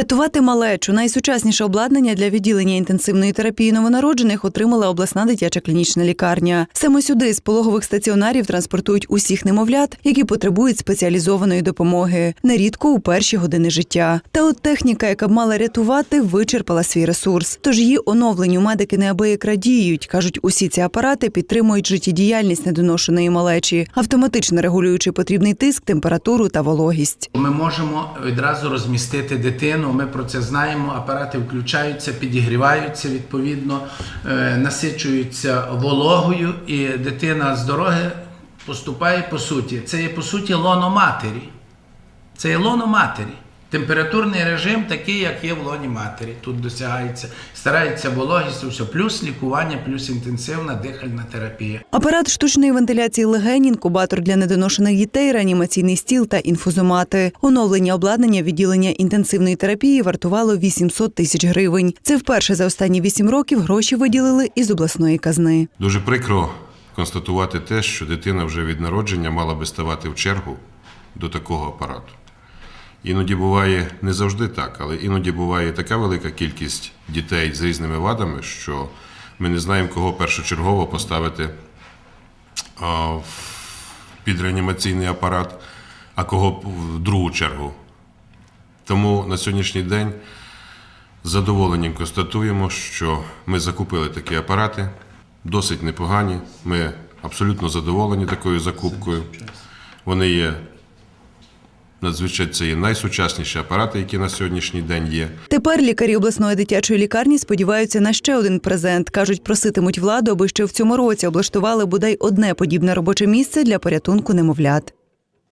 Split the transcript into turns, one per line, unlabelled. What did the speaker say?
Рятувати малечу найсучасніше обладнання для відділення інтенсивної терапії новонароджених отримала обласна дитяча клінічна лікарня. Саме сюди з пологових стаціонарів транспортують усіх немовлят, які потребують спеціалізованої допомоги, нерідко у перші години життя. Та от техніка, яка б мала рятувати, вичерпала свій ресурс. Тож її оновленню медики неабияк радіють. кажуть, усі ці апарати підтримують життєдіяльність недоношеної малечі, автоматично регулюючи потрібний тиск, температуру та вологість.
Ми можемо відразу розмістити дитину. Ми про це знаємо. Апарати включаються, підігріваються відповідно, е, насичуються вологою, і дитина з дороги поступає по суті. Це є по суті лоно матері. Це є лоно матері. Температурний режим такий, як є в лоні матері. Тут досягається, старається вологість, все. плюс лікування, плюс інтенсивна дихальна терапія.
Апарат штучної вентиляції легень, інкубатор для недоношених дітей, реанімаційний стіл та інфузомати. Оновлення обладнання відділення інтенсивної терапії вартувало 800 тисяч гривень. Це вперше за останні вісім років гроші виділили із обласної казни.
Дуже прикро констатувати те, що дитина вже від народження мала би ставати в чергу до такого апарату. Іноді буває не завжди так, але іноді буває така велика кількість дітей з різними вадами, що ми не знаємо, кого першочергово поставити а, в підреанімаційний апарат, а кого в другу чергу. Тому на сьогоднішній день з задоволенням констатуємо, що ми закупили такі апарати, досить непогані. Ми абсолютно задоволені такою закупкою. Вони є надзвичайно це є найсучасніші апарати, які на сьогоднішній день є.
Тепер лікарі обласної дитячої лікарні сподіваються на ще один презент. кажуть, проситимуть владу, аби ще в цьому році облаштували бодай одне подібне робоче місце для порятунку немовлят.